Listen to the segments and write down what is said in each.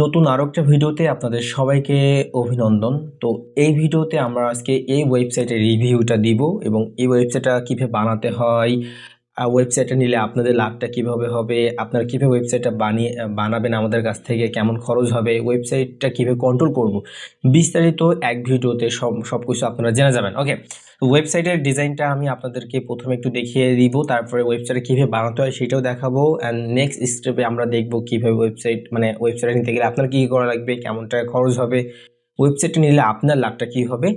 নতুন আরও একটা ভিডিওতে আপনাদের সবাইকে অভিনন্দন। তো এই ভিডিওতে আমরা আজকে এই ওয়েবসাইটের রিভিউটা দিব এবং এই ওয়েবসাইটটা কীভাবে বানাতে হয় আর ওয়েবসাইটটা নিলে আপনাদের লাভটা কীভাবে হবে, আপনারা কীভাবে ওয়েবসাইটটা বানিয়ে বানাবেন আমাদের কাছ থেকে, কেমন খরচ হবে ওয়েবসাইটটা কীভাবে কন্ট্রোল করব, বিস্তারিত এক ভিডিওতে সব সব কিছু আপনারা জেনে যাবেন ওকে তো ওয়েবসাইটের ডিজাইনটা আমি আপনাদেরকে প্রথমে একটু দেখিয়ে দিব, তারপরে ওয়েবসাইটে কীভাবে বানাতে হয় সেটাও দেখাবো অ্যান্ড নেক্সট স্টেপে আমরা দেখব কীভাবে ওয়েবসাইট মানে ওয়েবসাইটে নিতে গেলে আপনার কী করা লাগবে কেমন টাকা খরচ হবে ওয়েবসাইটে নিলে আপনার লাভটা কী হবে,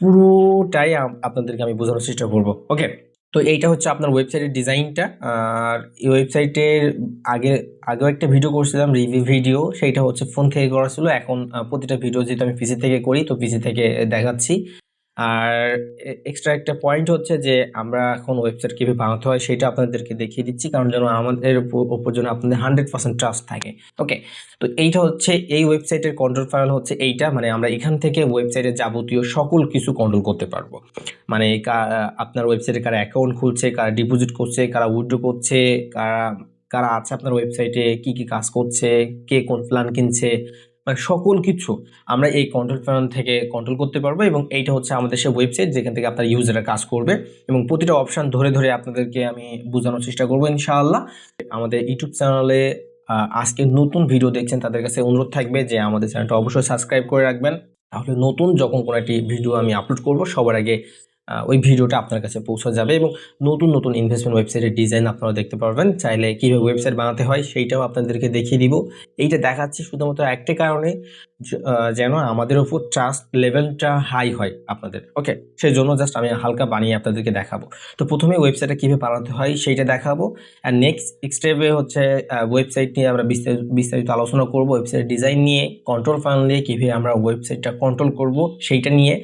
পুরোটাই আপ- আপনাদেরকে আমি বোঝানোর চেষ্টা করব ওকে তো এইটা হচ্ছে আপনার ওয়েবসাইটের ডিজাইনটা আর এই ওয়েবসাইটের আগে, আগেও একটা ভিডিও করছিলাম রিভিউ ভিডিও সেইটা হচ্ছে ফোন থেকে করা ছিল, এখন প্রতিটা ভিডিও যেহেতু আমি পিসি থেকে করি, তো পিসি থেকে দেখাচ্ছি। আর এক্সট্রা একটা পয়েন্ট হচ্ছে যে, আমরা এখন ওয়েবসাইট কীভাবে বানাতে হয় সেটা আপনাদেরকে দেখিয়ে দিচ্ছি, কারণ যেন আমাদের উপর যেন আপনাদের হান্ড্রেড পার্সেন্ট ট্রাস্ট থাকে। ওকে তো এইটা হচ্ছে, এই ওয়েবসাইটের কন্ট্রোল প্যানেল হচ্ছে এইটা মানে আমরা এখান থেকে ওয়েবসাইটের যাবতীয় সকল কিছু কন্ট্রোল করতে পারব। মানে আপনার ওয়েবসাইটে কারা অ্যাকাউন্ট খুলছে, কারা ডিপোজিট করছে, কারা উইড্রো করছে, কারা কারা আছে আপনার ওয়েবসাইটে কি কি কাজ করছে, কে কোন প্ল্যান কিনছে মানে সকল কিছু আমরা এই কন্ট্রোল প্যানেল থেকে কন্ট্রোল করতে পারব এবং এইটা হচ্ছে আমাদের সে ওয়েবসাইট যেখান থেকে আপনার ইউজাররা কাজ করবে এবং প্রতিটা অপশান ধরে ধরে আপনাদেরকে আমি বোঝানোর চেষ্টা করব ইনশাআল্লাহ। আমাদের ইউটিউব চ্যানেলে আজকে নতুন ভিডিও দেখছেন তাদের কাছে অনুরোধ থাকবে যে আমাদের চ্যানেলটা অবশ্যই সাবস্ক্রাইব করে রাখবেন। তাহলে নতুন যখন কোনো একটি ভিডিও আমি আপলোড করব, সবার আগে ওই ভিডিওটা আপনার কাছে পৌঁছে যাবে এবং নতুন নতুন ইনভেস্টমেন্ট ওয়েবসাইটের ডিজাইন আপনারা দেখতে পারবেন। চাইলে কীভাবে ওয়েবসাইট বানাতে হয় সেইটাও আপনাদেরকে দেখিয়ে দিব। এইটা দেখাচ্ছি শুধুমাত্র একটা কারণে যেন আমাদের ওপর ট্রাস্ট লেভেলটা হাই হয় আপনাদের। ওকে সেই জন্য জাস্ট আমি হালকা বানিয়ে আপনাদেরকে দেখাবো। তো প্রথমে ওয়েবসাইটটা কীভাবে বানাতে হয় সেইটা দেখাবো। আর নেক্সট স্টেপে হচ্ছে ওয়েবসাইট নিয়ে আমরা বিস্তারিত বিস্তারিত আলোচনা করব। ওয়েবসাইট ডিজাইন নিয়ে কন্ট্রোল প্যানেল নিয়ে কীভাবে আমরা ওয়েবসাইটটা কন্ট্রোল করব সেইটা নিয়ে।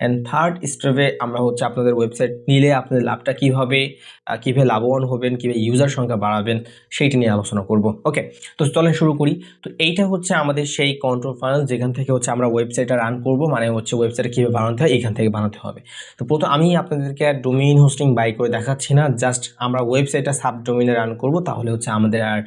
অ্যান্ড থার্ড স্টেপে আমরা হচ্ছে আপনাদের ওয়েবসাইট নিলে আপনাদের লাভটা কী হবে কীভাবে লাভবান হবেন, কীভাবে ইউজার সংখ্যা বাড়াবেন, সেইটি নিয়ে আলোচনা করব। ওকে তো চলেন শুরু করি। তো এইটা হচ্ছে আমাদের সেই কন্ট্রোল প্যানেল যেখান থেকে হচ্ছে আমরা ওয়েবসাইটটা রান করব মানে হচ্ছে ওয়েবসাইটে কীভাবে বানাতে হয়, এখান থেকে বানাতে হবে। তো প্রথম আমি আপনাদেরকে আর ডোমেইন হোস্টিং বাই করে দেখাচ্ছি না জাস্ট আমরা ওয়েবসাইটটা সাব ডোমেইনে রান করব, তাহলে হচ্ছে আমাদের আর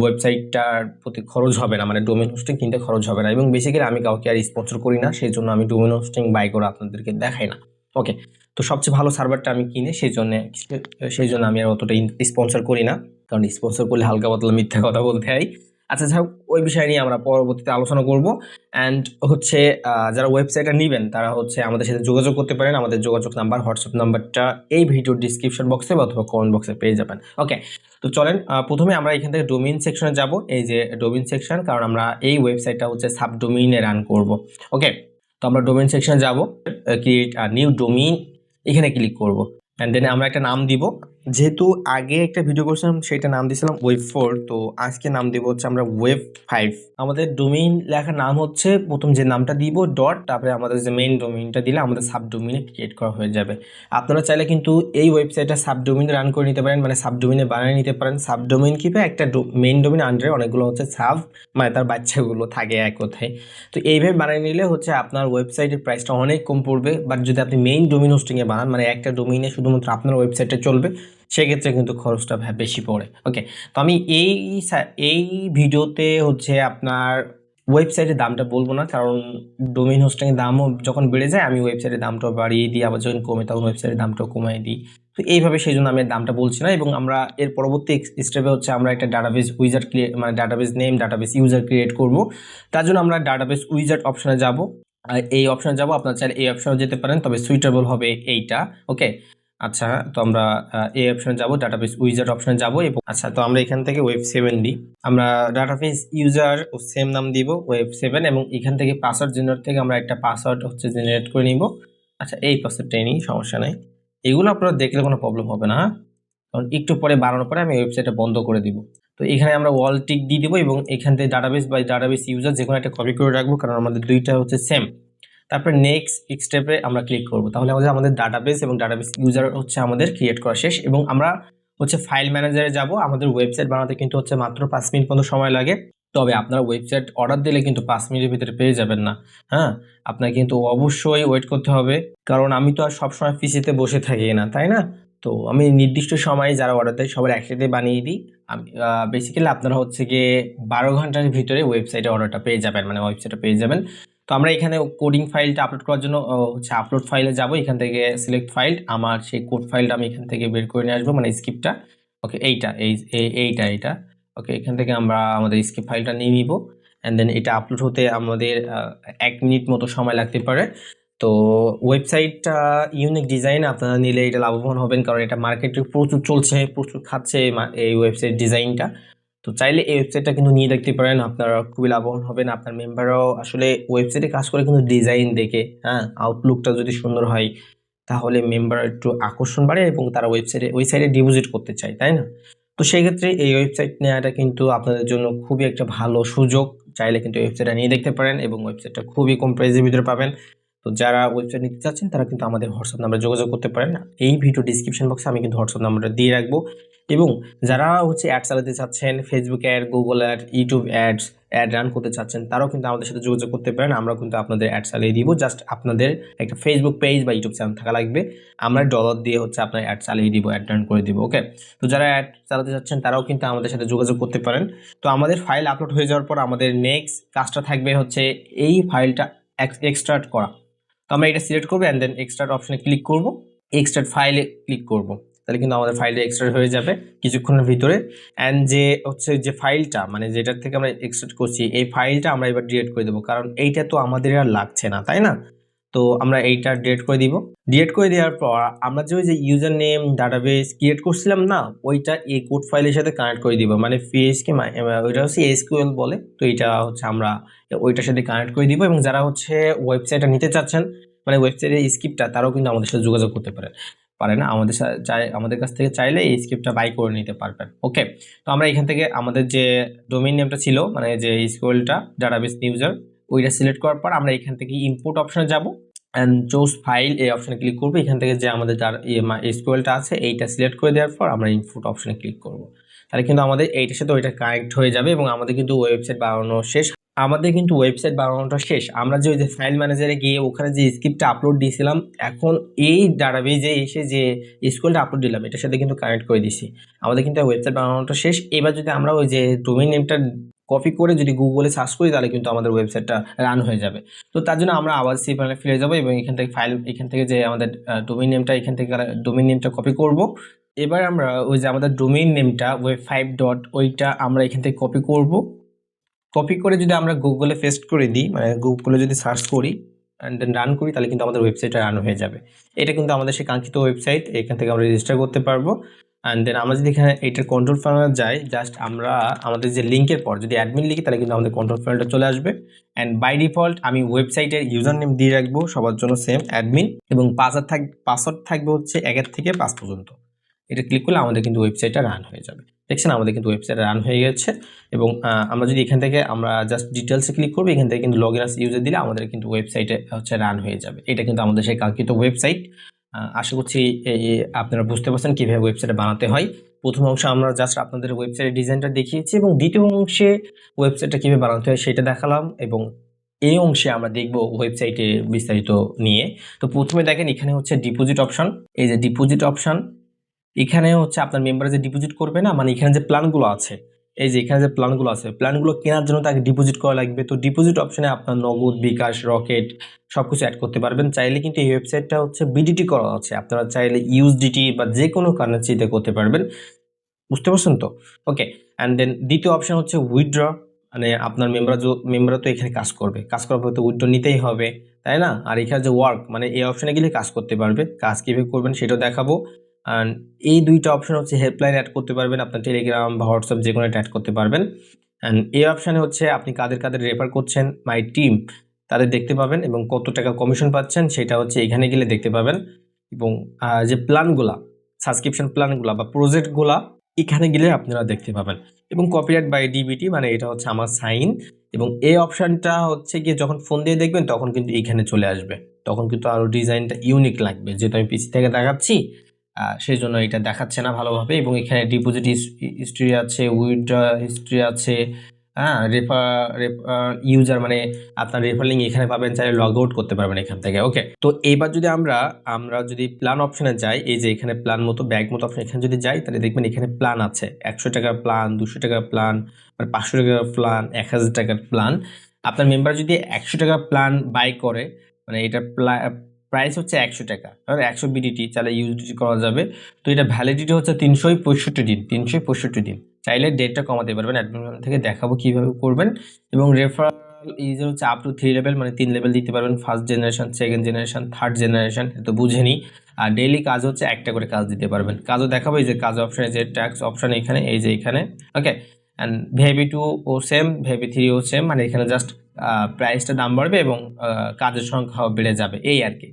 ওয়েবসাইটটার প্রতি খরচ হবে না মানে ডোমেন হোস্টিং কিনতে খরচ হবে না এবং বেসিক্যালি আমি কাউকে আর স্পন্সর করি না সেই জন্য আমি ডোমেন হোস্টিং বাই করে আপনাদেরকে দেখাই না। ওকে তো সবচেয়ে ভালো সার্ভারটা আমি কিনে সেই জন্য সেই জন্য আমি আর অতটা স্পন্সর করি না, কারণ স্পন্সর করলে হালকা পাতলা মিথ্যা কথা বলতে হয়। আচ্ছা যাই ওই বিষয় নিয়ে আমরা পরবর্তীতে আলোচনা করব। অ্যান্ড হচ্ছে যারা ওয়েবসাইটটা নেবেন, তারা হচ্ছে আমাদের সাথে যোগাযোগ করতে পারেন। আমাদের যোগাযোগ নাম্বার হোয়াটসঅ্যাপ নাম্বারটা এই ভিডিওর ডিসক্রিপশন বক্সে অথবা কমেন্ট বক্সে পেয়ে যাবেন। ওকে তো চলেন প্রথমে আমরা এখান থেকে ডোমিন সেকশনে যাব। এই যে ডোমিন সেকশন কারণ আমরা এই ওয়েবসাইটটা হচ্ছে সাব ডোমিনে রান করব। ওকে তো আমরা ডোমিন সেকশনে যাব। ক্রিয়েট নিউ ডোমিন এখানে ক্লিক করব। অ্যান্ড দেন আমরা একটা নাম দিব। যেহেতু আগে একটা ভিডিও করছিলাম সেটা নাম দিয়েছিলাম ওয়েব ফোর তো আজকে নাম দিব হচ্ছে আমরা ওয়েব ফাইভ আমাদের ডোমেইন লেখার নাম হচ্ছে, প্রথম যে নামটা দিব ডট তারপরে আমাদের যে মেইন ডোমেইনটা দিলে আমাদের সাব ডোমিনে ক্রিয়েট করা হয়ে যাবে। আপনারা চাইলে কিন্তু এই ওয়েবসাইটটা সাব ডোমিনে রান করে নিতে পারেন মানে সাব ডোমিনে বানিয়ে নিতে পারেন। সাব ডোমিন কিপে একটা মেইন ডোমিন আন্ডারে অনেকগুলো হচ্ছে সাব মানে তার বাচ্চাগুলো থাকে এক কথায়। তো এইভাবে বানিয়ে নিলে হচ্ছে আপনার ওয়েবসাইটের প্রাইসটা অনেক কম পড়বে। বাট যদি আপনি মেইন ডোমিন হোস্টিংয়ে বানান মানে একটা ডোমিনে শুধুমাত্র আপনার ওয়েবসাইটে চলবে সেক্ষেত্রে কিন্তু খরচটা বেশি পড়ে। ওকে তো আমি এই এই ভিডিওতে হচ্ছে আপনার ওয়েবসাইটের দামটা বলব না, কারণ ডোমিন হোস্টিংয়ের দামও যখন বেড়ে যায়, আমি ওয়েবসাইটের দামটাও বাড়িয়ে দিই, আবার যখন কমে তখন ওয়েবসাইটের দামটাও কমিয়ে দিই। তো এইভাবে সেই জন্য আমি দামটা বলছি না, এবং আমরা এর পরবর্তী স্টেপে হচ্ছে আমরা একটা ডাটাবেস উইজার ক্রিয়েট মানে database name database user create করব। তার জন্য আমরা ডাটাবেস উইজার অপশনে যাব। এই অপশনে যাব, আপনার চাইলে এই অপশনে যেতে পারেন, তবে সুইটেবল হবে এইটা। ওকে আচ্ছা তো আমরা এই অপশনে যাব ডাটাবেস উইজার অপশনে যাব এবং আচ্ছা তো আমরা এখান থেকে ওয়েব সেভেন দিই আমরা ডাটাবেস ইউজার ও সেম নাম দিব ওয়েব সেভেন এবং এখান থেকে পাসওয়ার্ড জেনারেট থেকে আমরা একটা পাসওয়ার্ড হচ্ছে জেনারেট করে নিব। আচ্ছা এই পাসওয়ার্ডটাই নিই, সমস্যা নেই। এগুলো আপনারা দেখলে কোনো প্রবলেম হবে না হ্যাঁ? কারণ একটু পরে বাড়ানোর পরে আমি ওয়েবসাইটটা বন্ধ করে দিব। তো এখানে আমরা ওয়াল টিক দিয়ে দিব এবং এখান থেকে ডাটাবেস বাই ডাটাবেস ইউজার যে কোনো একটা কপি করে রাখব, কারণ আমাদের দুইটা হচ্ছে সেম তারপর নেক্সট স্টেপে আমরা ক্লিক করব। তাহলে আমাদের আমাদের ডাটাবেস এবং ডাটাবেস ইউজার হচ্ছে আমাদের ক্রিয়েট করা শেষ এবং আমরা হচ্ছে ফাইল ম্যানেজারে যাব। আমাদের ওয়েবসাইট বানাতে কিন্তু হচ্ছে মাত্র পাঁচ মিনিট মতো সময় লাগে। তবে আপনারা ওয়েবসাইট অর্ডার দিলে কিন্তু পাঁচ মিনিটের ভিতরে পেয়ে যাবেন না। হ্যাঁ আপনার কিন্তু অবশ্যই ওয়েট করতে হবে। কারণ আমি তো আর সবসময় পিসিতে বসে থাকি না, তাই না? তো আমি নির্দিষ্ট সময়ে যারা অর্ডার দেয়, সবার একসাথে বানিয়ে দিই। আমি বেসিক্যালি আপনারা হচ্ছে গিয়ে বারো ঘণ্টার ভিতরে ওয়েবসাইটে অর্ডারটা পেয়ে যাবেন মানে ওয়েবসাইটটা পেয়ে যাবেন। তো আমরা এখানে কোডিং ফাইলটা আপলোড করার জন্য হচ্ছে আপলোড ফাইলে যাব। এখান থেকে সিলেক্ট ফাইল আমার সেই কোড ফাইলটা আমি এখান থেকে বের করে নিয়ে আসব মানে স্ক্রিপ্টটা ওকে এইটা, এই এই- এইটা এইটা। ওকে এখান থেকে আমরা আমাদের স্ক্রিপ্ট ফাইলটা নিয়ে নিব। অ্যান্ড দেন এটা আপলোড হতে আমাদের এক মিনিট মতো সময় লাগতে পারে। তো ওয়েবসাইটটা ইউনিক ডিজাইন আপনারা নিলে এটা লাভবান হবেন, কারণ এটা মার্কেটে প্রচুর চলছে, প্রচুর খাচ্ছে এই ওয়েবসাইট ডিজাইনটা তো চাইলে এই ওয়েবসাইটটা কিন্তু নিয়ে দেখতে পারেন। আপনারা খুবই লাভবান হবেন। আপনার মেম্বাররাও আসলে ওয়েবসাইটে কাজ করে কিন্তু ডিজাইন দেখে হ্যাঁ? আউটলুকটা যদি সুন্দর হয়, তাহলে মেম্বার একটু আকর্ষণ বাড়ে এবং তারা ওয়েবসাইটে ওই সাইটে ডিপোজিট করতে চায়, তাই না? তো সেই ক্ষেত্রে এই ওয়েবসাইট নেওয়াটা কিন্তু আপনাদের জন্য খুবই একটা ভালো সুযোগ। চাইলে কিন্তু ওয়েবসাইটটা নিয়ে দেখতে পারেন এবং ওয়েবসাইটটা খুবই কম প্রাইসের ভিতরে পাবেন। তো যারা ওয়েবসাইট নিতে চাচ্ছেন, তারা কিন্তু আমাদের হোয়াটসঅ্যাপ নাম্বারে যোগাযোগ করতে পারেন। এই ভিডিও ডিসক্রিপশন বক্সে আমি কিন্তু হোয়াটসঅ্যাপ নাম্বারটা দিয়ে রাখব। এবং যারা হচ্ছে অ্যাড চালাতে চাচ্ছেন Facebook ad Google ad YouTube ads ad run করতে চাচ্ছেন, তারাও কিন্তু আমাদের সাথে যোগাযোগ করতে পারেন। আমরা কিন্তু আপনাদের অ্যাড চালিয়ে দিব। জাস্ট আপনাদের একটা ফেসবুক পেজ বা ইউটিউব চ্যানেল থাকা লাগবে। আমরা ডলার দিয়ে হচ্ছে আপনার অ্যাড চালিয়ে দিব অ্যাড রান করে দিব ওকে তো যারা অ্যাড চালাতে চাচ্ছেন, তারাও কিন্তু আমাদের সাথে যোগাযোগ করতে পারেন। তো আমাদের ফাইল আপলোড হয়ে যাওয়ার পর আমাদের নেক্সট কাজটা থাকবে হচ্ছে এই ফাইলটা এক্সট্রাক্ট করা। আমরা এটা সিলেক্ট করব অ্যান্ড দেন এক্সট্রাট অপশনে ক্লিক করব। এক্সট্রাট ফাইলে ক্লিক করব। তাহলে কিন্তু আমাদের ফাইলটা এক্সট্রাট হয়ে যাবে কিছুক্ষণের ভিতরে। অ্যান্ড যে হচ্ছে যে ফাইলটা মানে যেটার থেকে আমরা এক্সট্রাক্ট করছি, এই ফাইলটা আমরা এবার ডিলিট করে দেবো। কারণ এইটা তো আমাদের আর লাগছে না, তাই না? তো আমরা এইটা ডিলিট করে দিব। ডিলিট করে দেওয়ার পর আমরা যে ওই যে ইউজার নেম ডাটাবেস ক্রিয়েট করছিলাম না, ওইটা এই কোড ফাইলের সাথে কানেক্ট করে দিব। মানে পিএইচকে ওইটা হচ্ছে এসকিউএল বলে। তো এটা হচ্ছে আমরা ওইটার সাথে কানেক্ট করে দিব এবং যারা হচ্ছে ওয়েবসাইটটা নিতে চাচ্ছেন মানে ওয়েবসাইটের স্ক্রিপ্টটা তারাও কিন্তু আমাদের সাথে যোগাযোগ করতে পারে। পারে না? আমাদের চাই, আমাদের কাছ থেকে চাইলে এই স্ক্রিপ্টটা বাই করে নিতে পারবেন। ওকে তো আমরা এখান থেকে আমাদের যে ডোমেইন নেমটা ছিল মানে যে স্কুলটা ডাটাবেস ইউজার ওইটা সিলেক্ট করার পর আমরা এখান থেকে ইনপুট অপশনে যাব অ্যান্ড চোজ ফাইল এই অপশনে ক্লিক করব। এখান থেকে যে আমাদের যার স্কুলটা আছে, এইটা সিলেক্ট করে দেওয়ার পর আমরা ইনপুট অপশনে ক্লিক করব। তাহলে কিন্তু আমাদের এইটার সাথে ওইটা কানেক্ট হয়ে যাবে এবং আমাদের কিন্তু ওয়েবসাইট বানানো শেষ। আমাদের কিন্তু ওয়েবসাইট বানানোটা শেষ। আমরা যে ওই যে ফাইল ম্যানেজারে গিয়ে ওখানে যে স্ক্রিপ্টটা আপলোড দিয়েছিলাম, এখন এই ডাটাবেজে এসে যে স্কুলটা আপলোড দিলাম, এটার সাথে কিন্তু কানেক্ট করে দিছি আমাদের কিন্তু ওয়েবসাইট বানানোটা শেষ। এবার যদি আমরা ওই যে ডোমেইন নেমটা কপি করে যদি গুগলে সার্চ করি, তাহলে কিন্তু আমাদের ওয়েবসাইটটা রান হয়ে যাবে। তো তার জন্য আমরা আবার সি প্যানেলে ফিরে যাব এবং এখান থেকে ফাইল এখান থেকে যে আমাদের ডোমেইন নেমটা এখান থেকে ডোমেইন নেমটা কপি করব। এবার আমরা ওই যে আমাদের ডোমেইন নেমটা ওয়েব ফাইভ ডট ওইটা আমরা এখান থেকে কপি করব। কপি করে যদি আমরা গুগলে পেস্ট করে দিই মানে গুগলে যদি সার্চ করি অ্যান্ড দেন রান করি, তাহলে কিন্তু আমাদের ওয়েবসাইটটা রান হয়ে যাবে। এটা কিন্তু আমাদের সেই কাঙ্ক্ষিত ওয়েবসাইট এখান থেকে আমরা রেজিস্টার করতে পারব। অ্যান্ড দেন আমরা যদি এখানে এটার কন্ট্রোল প্যানেল যাই জাস্ট আমরা আমাদের যে লিঙ্কের পর, যদি অ্যাডমিন লিখি, তাহলে কিন্তু আমাদের কন্ট্রোল প্যানেলটা চলে আসবে। অ্যান্ড বাই ডিফল্ট আমি ওয়েবসাইটের ইউজার নেম দিয়ে রাখব, সবার জন্য সেম অ্যাডমিন এবং পাসওয়ার্ড থাক পাসওয়ার্ড থাকবে হচ্ছে একের থেকে পাঁচ পর্যন্ত। এটা ক্লিক করলে আমাদের কিন্তু ওয়েবসাইটটা রান হয়ে যাবে। দেখছেন, আমাদের কিন্তু ওয়েবসাইট রান হয়ে গেছে, এবং আমরা যদি এখান থেকে আমরা জাস্ট ডিটেলসে ক্লিক করব, এখান থেকে কিন্তু লগ ইন ইউজার দিলে আমাদের কিন্তু ওয়েবসাইটে হচ্ছে রান হয়ে যাবে। এটা কিন্তু আমাদের সেই কাঙ্ক্ষিত ওয়েবসাইট আশা করছি এই আপনারা বুঝতে পারছেন কীভাবে ওয়েবসাইটে বানাতে হয়। প্রথম অংশে আমরা জাস্ট আপনাদের ওয়েবসাইটের ডিজাইনটা দেখিয়েছি এবং দ্বিতীয় অংশে ওয়েবসাইটটা কীভাবে বানাতে হয় সেটা দেখালাম এবং এই অংশে আমরা দেখব ওয়েবসাইটে বিস্তারিত নিয়ে। তো প্রথমে দেখেন এখানে হচ্ছে ডিপোজিট অপশন এই যে ডিপোজিট অপশন এখানে হচ্ছে আপনার মেম্বার যে ডিপোজিট করবে না মানে এখানে যে প্ল্যানগুলো আছে এই যে এখানে যে প্ল্যানগুলো আছে প্ল্যানগুলো কেনার জন্য তাকে ডিপোজিট করা লাগবে। তো ডিপোজিট অপশনে আপনার নগদ, বিকাশ রকেট সব কিছু অ্যাড করতে পারবেন। চাইলে কিন্তু এই ওয়েবসাইটটা হচ্ছে বিডিটি করা আছে। আপনারা চাইলে ইউএসডিটি বা যে কোনো কারেন্সিতে করতে পারবেন। বুঝতে পারছেন তো? ওকে অ্যান্ড দেন দ্বিতীয় অপশন হচ্ছে উইথড্র মানে আপনার মেম্বার মেম্বাররা তো এখানে কাজ করবে। কাজ করার পর তো উইথড্র নিতেই হবে, তাই না? আর এখানে যে ওয়ার্ক মানে এই অপশনে গেলে কাজ করতে পারবে। কাজ কীভাবে করবেন সেটাও দেখাবো। অ্যান্ড এই দুইটা অপশন হচ্ছে হেল্পলাইন অ্যাড করতে পারবেন, আপনার টেলিগ্রাম বা হোয়াটসঅ্যাপ যে কোনো অ্যাড করতে পারবেন। অ্যান্ড এই অপশানে হচ্ছে আপনি কাদের কাদের রেফার করছেন মাই টিম তাদের দেখতে পাবেন এবং কত টাকা কমিশন পাচ্ছেন, সেটা হচ্ছে এখানে গেলে দেখতে পাবেন। এবং যে প্ল্যানগুলা সাবস্ক্রিপশন প্ল্যানগুলা বা প্রজেক্টগুলা এখানে গেলে আপনারা দেখতে পাবেন। এবং কপিরাইট বাই ডিবিটি মানে এটা হচ্ছে আমার সাইন এবং এই অপশানটা হচ্ছে গিয়ে যখন ফোন দিয়ে দেখবেন, তখন কিন্তু এখানে চলে আসবে। তখন কিন্তু আরও ডিজাইনটা ইউনিক লাগবে। যেহেতু আমি পিসি থেকে দেখাচ্ছি সেই জন্য এটা দেখাচ্ছে না ভালোভাবে এবং এখানে ডিপোজিট হিস্ট্রি আছে উইথড্র হিস্ট্রি আছে হ্যাঁ রেফার ইউজার মানে আপনার রেফার লিঙ্ক এখানে পাবেন, চাইলে লগ আউট করতে পারবেন এখান থেকে ওকে তো এবার যদি আমরা আমরা যদি প্ল্যান অপশনে যাই, এই যে এখানে প্ল্যান মতো ব্যাগ মতো অপশন এখানে যদি যাই, তাহলে দেখবেন এখানে প্ল্যান আছে। একশো টাকার প্ল্যান দুশো টাকার প্ল্যান মানে পাঁচশো টাকার প্ল্যান এক হাজার টাকার প্ল্যান আপনার মেম্বার যদি একশো টাকার প্ল্যান বাই করে মানে এটা প্রাইস হচ্ছে একশো টাকা। আর একশো বিডিটি চাইলে ইউডিটি করা যাবে। তো এটা ভ্যালিডিটি হচ্ছে তিনশোই পঁয়ষট্টি দিন, তিনশোই পঁয়ষট্টি দিন। চাইলে ডেটটা কমাতে পারবেন অ্যাডমিন থেকে দেখাবো কীভাবে করবেন। এবং রেফারাল ইউজার হচ্ছে আপ টু থ্রি লেভেল মানে তিন লেভেল দিতে পারবেন। First generation second generation third generation তো বুঝেনি। আর ডেইলি কাজ হচ্ছে একটা করে কাজ দিতে পারবেন। কাজও দেখাবো, এই যে কাজ অপশানে যে ট্যাক্স অপশান এখানে, এই যে এখানে। ওকে অ্যান্ড ভেবি টু ও সেম ভেবি থ্রি ও সেম মানে এখানে জাস্ট প্রাইসটা দাম বাড়বে এবং কাজের সংখ্যাও বেড়ে যাবে, এই আর কি।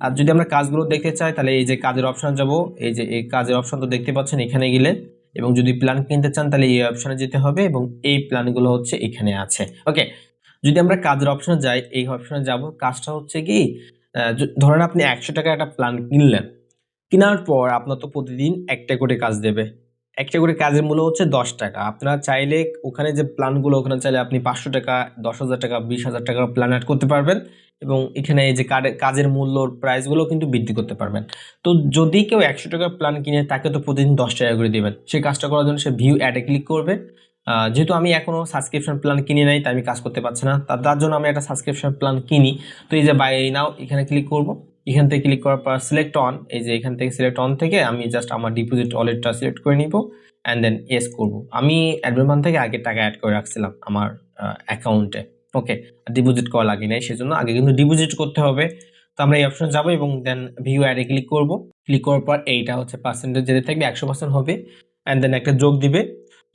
আর যদি আমরা কাজগুলো দেখতে চাই, তাহলে এই যে কাজের অপশন যাব, এই যে এই কাজের অপশন তো দেখতে পাচ্ছেন এখানে গেলে, এবং যদি প্ল্যান কিনতে চান, তাহলে এই অপশনে যেতে হবে, এবং এই প্ল্যানগুলো হচ্ছে এখানে আছে। ওকে যদি আমরা কাজের অপশনে যাই, এই অপশনে যাব, কাজটা হচ্ছে কি ধরেন আপনি একশো টাকা একটা প্ল্যান কিনলেন। কেনার পর আপনার তো প্রতিদিন একটা করে কাজ দেবে। একটা করে কাজের মূল্য হচ্ছে দশ টাকা। আপনারা চাইলে ওখানে যে প্ল্যানগুলো, ওখানে চাইলে আপনি পাঁচশো টাকা, দশ হাজার টাকা, বিশ হাজার টাকার প্ল্যান অ্যাড করতে পারবেন এবং এখানে এই যে কাজের মূল্যর প্রাইসগুলো কিন্তু বৃদ্ধি করতে পারবেন। তো যদি কেউ একশো টাকার প্ল্যান কিনে, তাকে তো প্রতিদিন দশ টাকা করে দেবেন। সেই কাজটা করার জন্য সে ভিউ অ্যাডে ক্লিক করবে। যেহেতু আমি এখনও সাবস্ক্রিপশন প্ল্যান কিনে নাই, তাই আমি কাজ করতে পারছি না। তার জন্য আমি একটা সাবস্ক্রিপশন প্ল্যান কিনি। তো এই যে বাই নাও এখানে ক্লিক করব। এখান থেকে ক্লিক করার পর সিলেক্ট অন এই যে এখান থেকে সিলেক্ট অন থেকে আমি জাস্ট আমার ডিপোজিট ওয়ালেটটা সিলেক্ট করে নিব অ্যান্ড দেন এস করব। আমি অ্যাডমিন থেকে আগে টাকা অ্যাড করে রাখছিলাম আমার অ্যাকাউন্টে ওকে ডিপোজিট করা লাগে নাই, সেজন্য আগে কিন্তু ডিপোজিট করতে হবে। তো আমরা এই অপশনে যাব এবং দেন ভিউ অ্যাডে ক্লিক করব। ক্লিক করার পর এইটা হচ্ছে পার্সেন্টেজ যেতে থাকবে একশো পার্সেন্ট হবে। অ্যান্ড দেন একটা যোগ দিবে।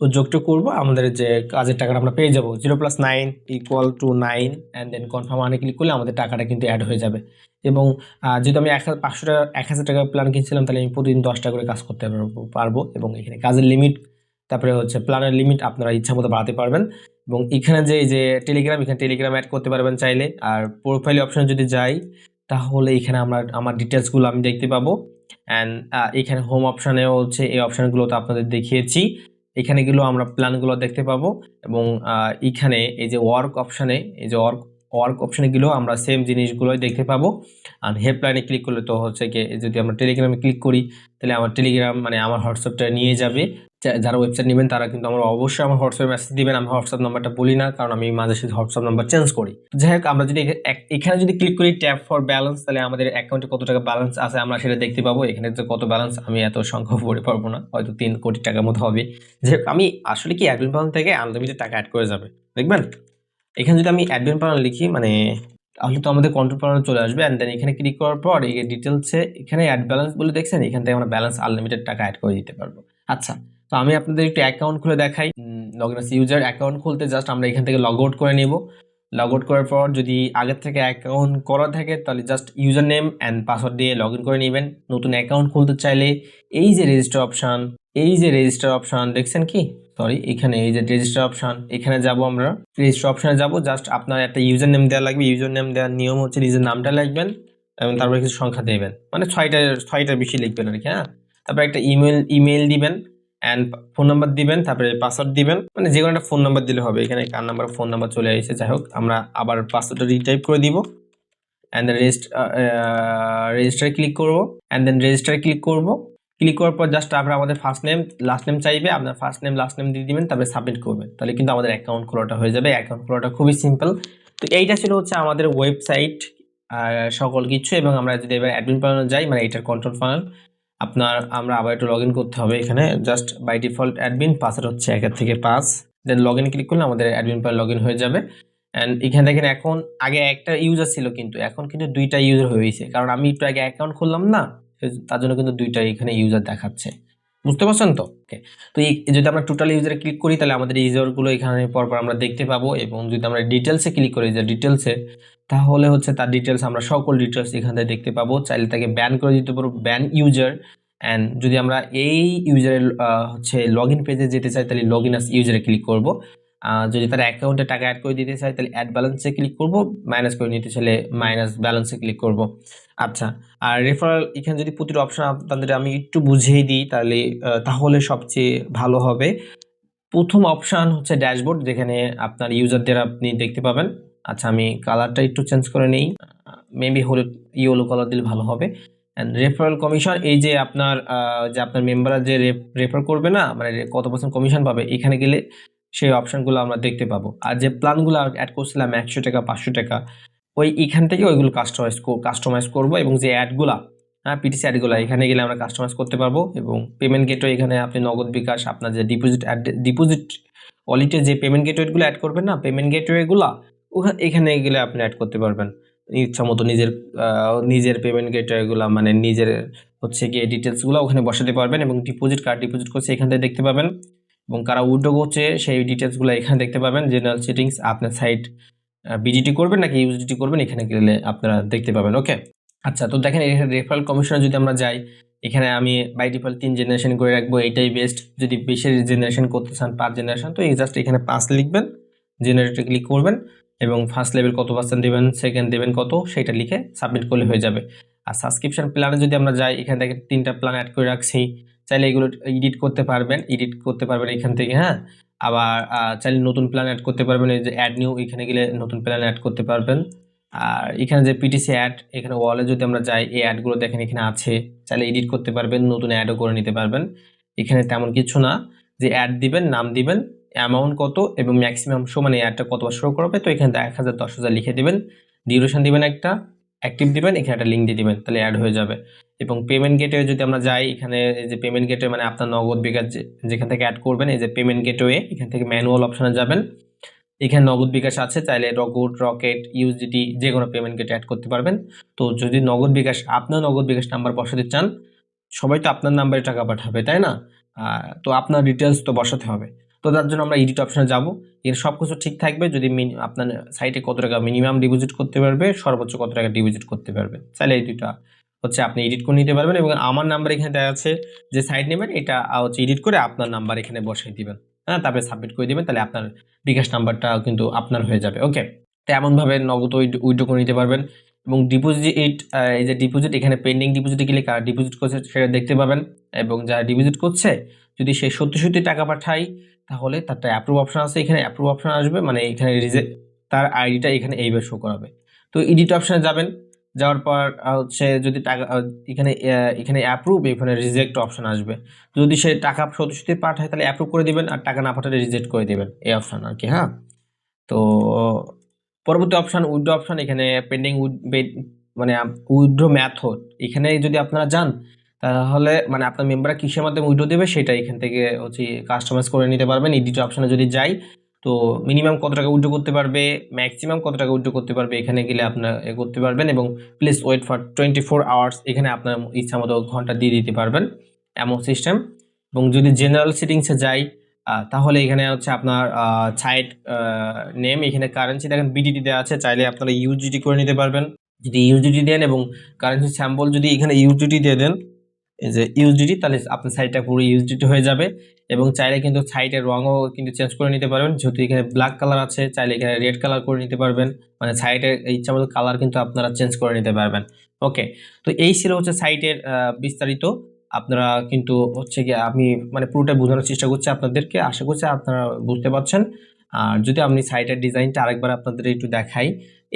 তো যোগটা করব, আমাদের যে কাজের টাকাটা আমরা পেয়ে যাব zero plus nine equal to nine and then confirm আনে ক্লিক করলে আমাদের টাকাটা কিন্তু অ্যাড হয়ে যাবে। এবং যেহেতু আমি এক হাজার পাঁচশো টাকা, এক হাজার টাকার প্ল্যান কিনছিলাম, তাহলে আমি প্রতিদিন দশটা করে কাজ করতে পারব এবং এখানে কাজের লিমিট তারপরে হচ্ছে প্ল্যানের লিমিট আপনারা ইচ্ছা মতো বাড়াতে পারবেন। এবং এখানে যে যে টেলিগ্রাম এখানে টেলিগ্রাম অ্যাড করতে পারবেন চাইলে। আর প্রোফাইল অপশনে যদি যাই, তাহলে এখানে আমরা, আমার ডিটেলসগুলো আমি দেখতে পাবো। অ্যান্ড এখানে হোম অপশানেও হচ্ছে, এই অপশানগুলো তো আপনাদের দেখিয়েছি। এখানে গেলেও আমরা প্ল্যানগুলো দেখতে পাবো এবং এখানে এই যে ওয়ার্ক অপশানে এই যে ওয়ার্ক ওয়ার্ক অপশানে গেলেও আমরা সেম জিনিসগুলোই দেখতে পাবো। আর হেল্পলাইনে ক্লিক করলে তো হচ্ছে কি যদি আমরা টেলিগ্রামে ক্লিক করি, তাহলে আমার টেলিগ্রাম মানে আমার হোয়াটসঅ্যাপটা নিয়ে যাবে। যারা ওয়েবসাইট নেবেন তারা কিন্তু আমার অবশ্যই আমার হোয়াটসঅ্যাপ মেসেজ দিবেন। আমি হোয়াটসঅ্যাপ নাম্বারটা বলি না, কারণ আমি মাঝে সাথে হোয়াটসঅ্যাপ নাম্বার চেঞ্জ করি। যাই হোক, আমরা যদি এখানে যদি ক্লিক করি ট্যাপ ফর ব্যালেন্স তাহলে আমাদের অ্যাকাউন্টে কত টাকা ব্যালেন্স আছে আমরা সেটা দেখতে পাবো। এখানে যে কত ব্যালেন্স আমি এত সংখ্যা পড়ে পারব না, হয়তো তিন কোটি টাকার মতো হবে। যে আমি আসলে কি অ্যাডমিন প্ল্যান থেকে আনলিমিটেড টাকা অ্যাড করে যাবে, দেখবেন? এখানে যদি আমি অ্যাডমিন প্ল্যান লিখি মানে তাহলে তো আমাদের কন্ট্রোল প্ল্যানে চলে আসবে। অ্যান্ড দেন এখানে ক্লিক করার পর এই ডিটেলসে এখানে অ্যাড ব্যালেন্স বলে দেখছেন, এখান থেকে আমরা ব্যালেন্স আনলিমিটেড টাকা অ্যাড করে দিতে পারব। আচ্ছা তো আমি আপনাদের একটু অ্যাকাউন্ট খুলে দেখাই। লগ ইন ইউজার অ্যাকাউন্ট খুলতে জাস্ট আমরা এখান থেকে লগ আউট করে নিব। লগ আউট করার পর যদি আগের থেকে অ্যাকাউন্ট করা থাকে, তাহলে just user name and password দিয়ে লগ করে নেবেন। নতুন অ্যাকাউন্ট খুলতে চাইলে এই যে রেজিস্টার অপশান এই যে রেজিস্টার অপশান দেখছেন কি? সরি এখানে এই যে রেজিস্টার অপশান এখানে যাব আমরা। রেজিস্টার অপশানে যাব জাস্ট আপনার একটা ইউজার নেম দেওয়া লাগবে। ইউজার নেম দেওয়ার নিয়ম হচ্ছে নিজের নামটা লিখবেন এবং তারপরে কিছু সংখ্যা দেবেন। মানে ছয়টা, ছয়টার বেশি লিখবেন আর কি হ্যাঁ? তারপরে একটা ইমেল ইমেল দিবেন। অ্যান্ড ফোন নাম্বার দিবেন, তারপরে পাসওয়ার্ড দিবেন। মানে যে কোনো একটা ফোন নাম্বার দিলে হবে। এখানে কার নাম্বার ফোন নাম্বার চলে আসছে, যাই হোক, আমরা আবার পাসওয়ার্ডটা রিটাইপ করে দিব। অ্যান্ড দেন রেজিস্ট রেজিস্টারে ক্লিক করব। অ্যান্ড দেন রেজিস্টারে ক্লিক করব। ক্লিক করার পর জাস্ট আপনার আমাদের ফার্স্ট নেম লাস্ট নেম চাইবে, আপনার ফার্স্ট নেম লাস্ট নেম দিয়ে দিবেন, তারপরে সাবমিট করবেন। তাহলে কিন্তু আমাদের অ্যাকাউন্ট খোলাটা হয়ে যাবে। অ্যাকাউন্ট খোলাটা খুবই সিম্পল তো এইটা ছিল হচ্ছে আমাদের ওয়েবসাইট সকল কিছু। এবং আমরা যদি এবার অ্যাডমিন প্যানেল যাই মানে এটার কন্ট্রোল প্যানেল আপনার, আমরা আবার একটু লগ করতে হবে এখানে। Just by default admin password হচ্ছে একের থেকে পাঁচ। দেন লগ ক্লিক করলে আমাদের অ্যাডমিন প্যানেল লগ হয়ে যাবে। অ্যান্ড এখানে দেখেন এখন আগে একটা ইউজার ছিল কিন্তু, এখন কিন্তু দুইটা ইউজার হয়ে গেছে। কারণ আমি একটু আগে অ্যাকাউন্ট খুললাম না তার জন্য কিন্তু দুইটা এখানে ইউজার দেখাচ্ছে। বুঝতে পারছেন তো? ওকে তো এই, যদি আমরা টোটাল ইউজারে ক্লিক করি, তাহলে আমাদের ইউজারগুলো এখানে পরপর আমরা দেখতে পাবো। এবং যদি আমরা ডিটেলসে ক্লিক করি, যে ডিটেলসে তাহলে হচ্ছে তার ডিটেলস আমরা সকল ডিটেলস এখান থেকে দেখতে পাবো। চাইলে তাকে ব্যান করে দিতে পারব ব্যান ইউজার অ্যান্ড যদি আমরা এই ইউজারের হচ্ছে লগ ইন পেজে যেতে চাই তাহলে লগ ইন আস ইউজারে ক্লিক করব। যদি তার অ্যাকাউন্টে টাকা অ্যাড করে দিতে চাই তাহলে অ্যাড ব্যালেন্সে ক্লিক করব মাইনাস করে নিতে চাইলে মাইনাস ব্যালেন্সে ক্লিক করব। আচ্ছা আর রেফারেল এখানে যদি প্রতিটা অপশান আপনাদের আমি একটু বুঝিয়ে দিই তাহলে তাহলে সবচেয়ে ভালো হবে। প্রথম অপশান হচ্ছে ড্যাশবোর্ড যেখানে আপনার ইউজারদের আপনি দেখতে পাবেন। আচ্ছা আমি কালারটা একটু চেঞ্জ করে নেই। মেবি হলুদ ইয়েলো কালার দিলে ভালো হবে। অ্যান্ড রেফারেল কমিশন এই যে আপনার যে আপনার মেম্বাররা যে রেফার করবে না মানে কত পার্সেন্ট কমিশন পাবে, এখানে গেলে সেই অপশনগুলো আমরা দেখতে পাবো। আর যে প্ল্যানগুলো অ্যাড করছিলাম, একশো টাকা, পাঁচশো টাকা, ওই এখান থেকে ওইগুলো কাস্টমাইজ কাস্টমাইজ করব এবং যে অ্যাডগুলা হ্যাঁ পিটিসি অ্যাডগুলো এখানে গেলে আমরা কাস্টমাইজ করতে পারব এবং পেমেন্ট গেটওয়ে এখানে আপনি নগদ বিকাশ, আপনার যে ডিপোজিট অ্যাড ডিপোজিট ওয়ালেটে যে পেমেন্ট গেটওয়েগুলো অ্যাড করবেন না পেমেন্ট গেটওয়েগুলো এখানে গেলে আপনি অ্যাড করতে পারবেন। ইচ্ছা মতো নিজের নিজের পেমেন্ট গেটওয়েগুলো মানে নিজের হচ্ছে গিয়ে ডিটেলসগুলো ওখানে বসাতে পারবেন এবং ডিপোজিট কার্ড ডিপোজিট করছে এখান থেকে দেখতে পাবেন। এবং কারা উইড্রো করছে সেই ডিটেলসগুলো এখানে দেখতে পাবেন। জেনারেল সেটিংস আপনার সাইট বিজিটি করবেন নাকি ইউজিটি করবেন, এখানে গেলে আপনারা দেখতে পাবেন। ওকে আচ্ছা তো দেখেন এখানে রেফারেল কমিশনে যদি আমরা যাই, এখানে আমি বাই ডিফল্ট তিন জেনারেশন করে রাখব, এইটাই বেস্ট যদি বেশি জেনারেশন করতে চান, পাঁচ জেনারেশন তো এই জাস্ট এখানে পাঁচ লিখবেন জেনারেটে ক্লিক করবেন। এবং ফার্স্ট লেভেল কত পার্সেন্ট দেবেন সেকেন্ড দেবেন, কত, সেটা লিখে সাবমিট করলে হয়ে যাবে। আর সাবস্ক্রিপশন প্ল্যানে যদি আমরা যাই, এখানে দেখেন তিনটা প্ল্যান অ্যাড করে রাখছি, চাইলে এগুলো এডিট করতে পারবেন এডিট করতে পারবেন এখান থেকে হ্যাঁ? আবার চাইলে নতুন প্ল্যান অ্যাড করতে পারবেন, এই যে অ্যাড নিউ এখানে গেলে নতুন প্ল্যান অ্যাড করতে পারবেন। আর এখানে যে পিটিসি অ্যাড এখানে ওয়ালে যদি আমরা যাই, এই অ্যাডগুলো দেখেন এখানে আছে, চাইলে এডিট করতে পারবেন, নতুন অ্যাডও করে নিতে পারবেন। এখানে তেমন কিছু না, যে অ্যাড দিবেন, নাম দিবেন অ্যামাউন্ট কত এবং ম্যাক্সিমাম শো মানে অ্যাডটা কতবার শো করবে? তো এখানে এক হাজার, দশ হাজার লিখে দেবেন। ডিউরেশন দিবেন একটা অ্যাক্টিভ দিবেন, এখানে একটা লিঙ্ক দিয়ে দিবেন, তাহলে অ্যাড হয়ে যাবে। এবং পেমেন্ট গেটওয়ে যদি আমরা যাই, এখানে যে পেমেন্ট গেটওয়ে মানে আপনার নগদ বিকাশ যেখান থেকে অ্যাড করবেন, এই যে পেমেন্ট গেটওয়ে এখান থেকে ম্যানুয়াল অপশনে যাবেন। এখানে নগদ বিকাশ আছে, চাইলে রগুড রকেট ইউজিটি যে কোনো পেমেন্ট গেটে অ্যাড করতে পারবেন। তো যদি নগদ বিকাশ, আপনার নগদ বিকাশ নাম্বার বসাতে চান, সবাই তো আপনার নাম্বারে টাকা পাঠাবে, তাই না? তো আপনার ডিটেলস তো বসাতে হবে। তো তার জন্য আমরা এডিট অপশনে যাব। এর সব কিছু ঠিক থাকবে যদি আপনার সাইটে কত টাকা মিনিমাম ডিপোজিট করতে পারবে, সর্বোচ্চ কত টাকা ডিপোজিট করতে পারবে। চাইলে এই দুটা হচ্ছে আপনি এডিট করে নিতে পারবেন এবং আমার নাম্বার এখানে দেওয়া আছে যে সাইট নেবেন, এটা হচ্ছে এডিট করে আপনার নাম্বার এখানে বসাই দিবেন। হ্যাঁ তারপরে সাবমিট করে দিবেন, তাহলে আপনার বিকাশ নাম্বারটা কিন্তু আপনার হয়ে যাবে। ওকে তো এমনভাবে নগদ উইড্রো করে নিতে পারবেন এবং ডিপোজিট এই যে ডিপোজিট এখানে পেন্ডিং ডিপোজিটে গেলে কারা ডিপোজিট করছে, সেটা দেখতে পাবেন এবং যারা ডিপোজিট করছে যদি সে সত্যি সত্যি টাকা পাঠায়, তাহলে তারটা অ্যাপ্রুভ অপশন আছে, এখানে অ্যাপ্রুভ অপশন আসবে মানে এখানে তার আইডিটা এখানে এইবার শো করাবে। তো এডিট অপশানে যাবেন, যাওয়ার পর হচ্ছে যদি টাকা এখানে এখানে অ্যাপ্রুভ এখানে রিজেক্ট অপশান আসবে। যদি সে টাকা সত্যি সত্যি পাঠায়, তাহলে অ্যাপ্রুভ করে দিবেন, আর টাকা না পাঠালে রিজেক্ট করে দিবেন, এই অপশন আর কি হ্যাঁ? তো, পরবর্তী অপশান উইথড্র অপশান এখানে পেন্ডিং উইড মানে উইথড্র ম্যাথড এখানে যদি আপনারা যান তাহলে মানে আপনার মেম্বাররা কিসের মাধ্যমে উইথড্র দেবে সেটা এখান থেকে হচ্ছে কাস্টমাইজ করে নিতে পারবেন। এডিট অপশনে যদি যাই, তো মিনিমাম কত টাকা উইথড্র করতে পারবে ম্যাক্সিমাম কত টাকা উইথড্র করতে পারবে এখানে গেলে আপনার এ করতে পারবেন এবং please wait for twenty four hours এখানে আপনার ইচ্ছা মতো ঘণ্টা দিয়ে দিতে পারবেন এমন সিস্টেম এবং যদি জেনারেল সেটিংসে যাই তাহলে এখানে হচ্ছে আপনার সাইট নেম এখানে কারেন্সি দেখেন বিডিটি দেওয়া আছে, চাইলে আপনারা ইউজিটি করে নিতে পারবেন। যদি ইউজিটি দেন এবং কারেন্সি স্যাম্পল যদি এখানে ইউজিটি দিয়ে দেন এই যে ইউজিটি তাহলে আপনার সাইডটা পুরো ইউজিটি হয়ে যাবে এবং চাইলে কিন্তু সাইটের রঙও কিন্তু চেঞ্জ করে নিতে পারবেন। যেহেতু এখানে ব্ল্যাক কালার আছে, চাইলে এখানে রেড কালার করে নিতে পারবেন। মানে সাইডের ইচ্ছা মতো কালার কিন্তু আপনারা চেঞ্জ করে নিতে পারবেন। ওকে তো এই ছিল হচ্ছে সাইটের বিস্তারিত। আপনারা কিন্তু হচ্ছে কি আমি মানে পুরোটা বোঝানোর চেষ্টা করছি আপনাদেরকে। আশা করছি আপনারা বুঝতে পারছেন। আর যদি আপনি সাইটের ডিজাইনটা আরেকবার আপনাদের একটু দেখাই,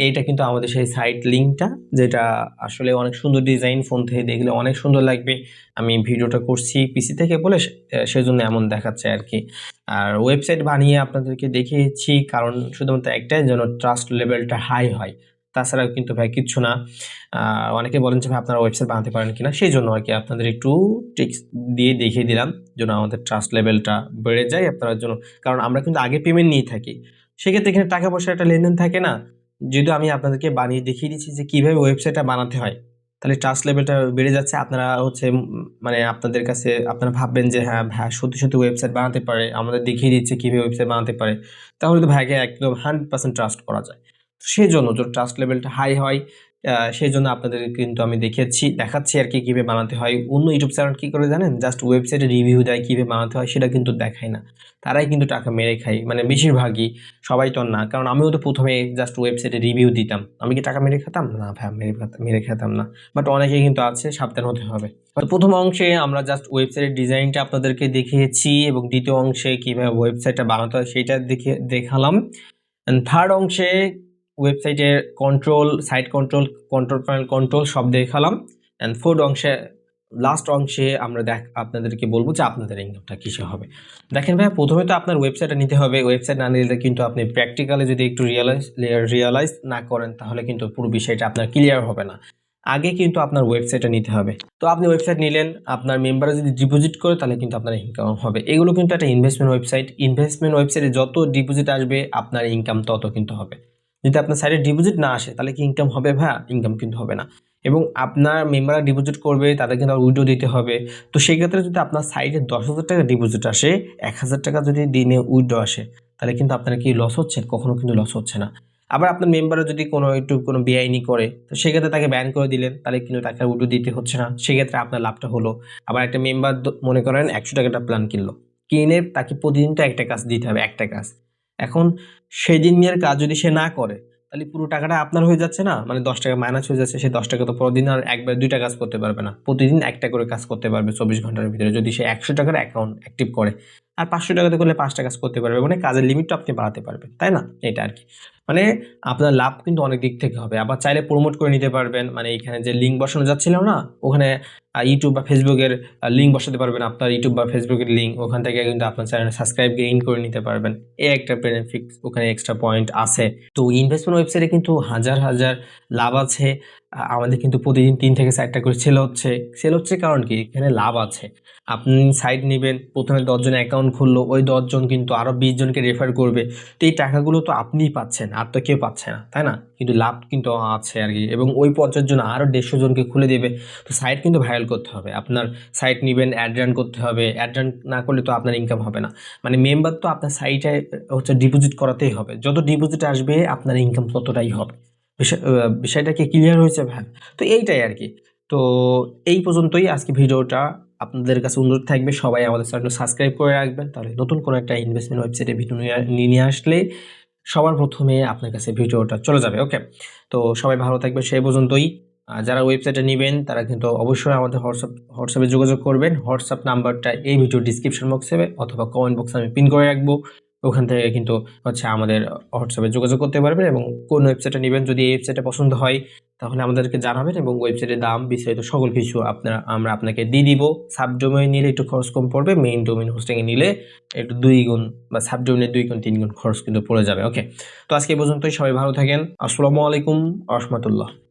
এইটা কিন্তু আমাদের সেই সাইট লিঙ্কটা যেটা আসলে অনেক সুন্দর ডিজাইন ফোন থেকে দেখলে অনেক সুন্দর লাগবে। আমি ভিডিওটা করছি পিসি থেকে বলে সেজন্য এমন দেখাচ্ছে আর কি। আর ওয়েবসাইট বানিয়ে আপনাদেরকে দেখিয়েছি, কারণ শুধুমাত্র একটাই, যেন ট্রাস্ট লেভেলটা হাই হয়। তাছাড়াও কিন্তু ভাই কিচ্ছু না। অনেকে বলেন যে ভাই আপনারা ওয়েবসাইট বানাতে পারেন কিনা, সেই জন্য আর কি আপনাদের একটু টিক্স দিয়ে দেখিয়ে দিলাম, যেন আমাদের ট্রাস্ট লেভেলটা বেড়ে যায় আপনার জন্য। কারণ আমরা কিন্তু আগে পেমেন্ট নিয়ে থাকি, সেক্ষেত্রে এখানে টাকা পয়সার একটা লেনদেন থাকে না। যেহেতু আমি আপনাদেরকে বানিয়ে দেখিয়ে দিচ্ছি যে কীভাবে ওয়েবসাইটটা বানাতে হয়, তাহলে ট্রাস্ট লেভেলটা বেড়ে যাচ্ছে। আপনারা হচ্ছে মানে আপনাদের কাছে আপনারা ভাববেন যে হ্যাঁ ভাই সত্যি সত্যি ওয়েবসাইট বানাতে পারে, আমাদের দেখিয়ে দিচ্ছে কীভাবে ওয়েবসাইট বানাতে পারে। তাহলে তো ভাইকে একদম হান্ড্রেড পার্সেন্ট ট্রাস্ট করা যায়। সেই জন্য যদি ট্রাস্ট লেভেলটা হাই হয়। সেই জন্য আপনাদের কিন্তু আমি দেখেছি, দেখাচ্ছি আর কি কীভাবে বানাতে হয়। অন্য ইউটিউব চ্যানেল কী করে জানেন? জাস্ট ওয়েবসাইটে রিভিউ দেয় কীভাবে বানাতে হয়, সেটা কিন্তু দেখায় না। তারাই কিন্তু টাকা মেরে খায় মানে বেশিরভাগই। সবাই তো না, কারণ আমিও তো প্রথমে জাস্ট ওয়েবসাইটে রিভিউ দিতাম। আমি কি টাকা মেরে খেতাম? না ভাই মেরে খেতাম মেরে খেতাম না। বাট অনেকে কিন্তু আছে, সাবধান হতে হবে। তো প্রথম অংশে আমরা জাস্ট ওয়েবসাইটের ডিজাইনটা আপনাদেরকে দেখিয়েছি এবং দ্বিতীয় অংশে কীভাবে ওয়েবসাইটটা বানাতে হয় সেইটা দেখে, দেখালাম। থার্ড অংশে ওয়েবসাইটের control site control control panel control সব দেখালাম। অ্যান্ড ফোর্থ অংশে লাস্ট অংশে আমরা দেখ, আপনাদেরকে বলব যে আপনাদের ইনকামটা কিসে হবে। দেখেন ভাই প্রথমে তো আপনার ওয়েবসাইটটা নিতে হবে। ওয়েবসাইট না নিলে কিন্তু আপনি প্র্যাকটিক্যালি যদি একটু রিয়েলাইজ রিয়েলাইজ না করেন, তাহলে কিন্তু পুরো বিষয়টা আপনার ক্লিয়ার হবে না। আগে কিন্তু আপনার ওয়েবসাইটটা নিতে হবে। তো আপনি ওয়েবসাইট নিলেন, আপনার মেম্বারে যদি ডিপোজিট করে, তাহলে কিন্তু আপনার ইনকাম হবে। এগুলো কিন্তু একটা ইনভেস্টমেন্ট ওয়েবসাইট ইনভেস্টমেন্ট ওয়েবসাইটে যত ডিপোজিট আসবে, আপনার ইনকাম তত কিন্তু হবে। যদি আপনার সাইডে ডিপোজিট না আসে, তাহলে কি ইনকাম হবে ভাইয়া? ইনকাম কিন্তু হবে না। এবং আপনার মেম্বাররা ডিপোজিট করবে, তাদের কিন্তু উইডো দিতে হবে। তো সেই ক্ষেত্রে যদি আপনার সাইডে দশ হাজার টাকা ডিপোজিট আসে, এক হাজার টাকা যদি দিনে উইডো আসে, তাহলে কিন্তু আপনার কি লস হচ্ছে? কখনো কিন্তু লস হচ্ছে না। আবার আপনার মেম্বারও যদি কোনো একটু কোনো বেআইনি করে, তো সেক্ষেত্রে তাকে ব্যান করে দিলেন, তাহলে কিন্তু তাকে উইডো দিতে হচ্ছে না। সেক্ষেত্রে আপনার লাভটা হলো। আবার একটা মেম্বার মনে করেন একশো টাকাটা প্ল্যান কিনলো। কিনে তাকে প্রতিদিন তো একটা কাজ দিতে হবে, একটা কাজ। এখন সেই দিন নিয়ে কাজ যদি সে না করে, তাহলে পুরো টাকাটা আপনার হয়ে যাচ্ছে না? মানে দশ টাকা মাইনাস হয়ে যাচ্ছে, সে দশ টাকা তো পরদিন আর একবার দুইটা কাজ করতে পারবে না। প্রতিদিন একটা করে কাজ করতে পারবে চব্বিশ ঘণ্টার ভিতরে। যদি সে একশো টাকার অ্যাকাউন্ট অ্যাক্টিভ করে আর পাঁচশো টাকাতে করলে পাঁচটা কাজ করতে পারবে মানে কাজের লিমিটটা আপনি বাড়াতে পারবেন, তাই না? এটা আর কি মানে আপনার লাভ কিন্তু অনেক দিক থেকে হবে। আবার চাইলে প্রমোট করে নিতে পারবেন মানে এখানে যে লিঙ্ক বসানো যাচ্ছিল না, ওখানে ইউটিউব বা ফেসবুকের লিঙ্ক বসাতে পারবেন আপনার ইউটিউব বা ফেসবুকের লিঙ্ক ওখান থেকে কিন্তু আপনার চ্যানেল সাবস্ক্রাইব গেইন করে নিতে পারবেন। এ একটা বেনিফিট ওখানে এক্সট্রা পয়েন্ট আছে। তো ইনভেস্টমেন্ট ওয়েবসাইটে কিন্তু হাজার হাজার লাভ আছে। আমাদের কিন্তু প্রতিদিন তিন থেকে চারটা করে সেল হচ্ছে। সেল হচ্ছে কারণ কি? এখানে লাভ আছে। আপনি সাইট নেবেন, প্রথমে দশজন অ্যাকাউন্ট খুললো, ওই দশজন কিন্তু আরও বিশ জনকে রেফার করবে। তো এই টাকাগুলো তো আপনিই পাচ্ছেন, আর তো কেউ পাচ্ছে না, তাই না? কিন্তু লাভ কিন্তু আছে আর কি। এবং ওই পঞ্চাশ জন আরও দেড়শো জনকে খুলে দেবে। তো সাইট কিন্তু ভাইরাল করতে হবে। আপনার সাইট নেবেন অ্যাড রান করতে হবে। অ্যাড রান না করলে তো আপনার ইনকাম হবে না। মানে মেম্বার তো আপনার সাইটে হচ্ছে ডিপোজিট করাতেই হবে। যত ডিপোজিট আসবে, আপনার ইনকাম ততটাই হবে। বিষয়টা কি ক্লিয়ার হয়েছে ভাই। তো এইটাই আর কি। তো এই পর্যন্তই আজকে ভিডিওটা। আপনাদের কাছে অনুরোধ থাকবে সবাই আমাদের চ্যানেল সাবস্ক্রাইব করে রাখবেন। তাহলে নতুন কোনো একটা ইনভেস্টমেন্ট ওয়েবসাইটে ভিডিও নিয়ে আসলে সবার প্রথমে আপনার কাছে ভিডিওটা চলে যাবে ওকে তো সবাই ভালো থাকবে সেই পর্যন্তই। যারা ওয়েবসাইটে নেবেন, তারা কিন্তু অবশ্যই আমাদের হোয়াটসঅ্যাপ, হোয়াটসঅ্যাপে যোগাযোগ করবেন। হোয়াটসঅ্যাপ নাম্বারটা এই ভিডিও ডিসক্রিপশন বক্সে অথবা কমেন্ট বক্সে আমি পিন করে রাখব। ওখান থেকে কিন্তু হচ্ছে আমাদের হোয়াটসঅ্যাপে যোগাযোগ করতে পারবেন এবং কোন ওয়েবসাইটে নেবেন, যদি এই ওয়েবসাইটে পছন্দ হয়, তাহলে আমাদেরকে জানাবেন এবং ওয়েবসাইটের দাম, বিস্তারিত সকল কিছু আপনারা, আমরা আপনাকে দিয়ে দিব। সাব ডোমেইন নিলে একটু খরচ কম পড়বে মেইন ডোমেইন হোস্টিংয়ে নিলে একটু দুই গুণ বা সাব ডোমেইনের দুই গুণ, তিন গুণ খরচ কিন্তু পড়ে যাবে ওকে তো আজকে পর্যন্তই, সবাই ভালো থাকেন। আসসালামু আলাইকুম রহমতুল্লাহ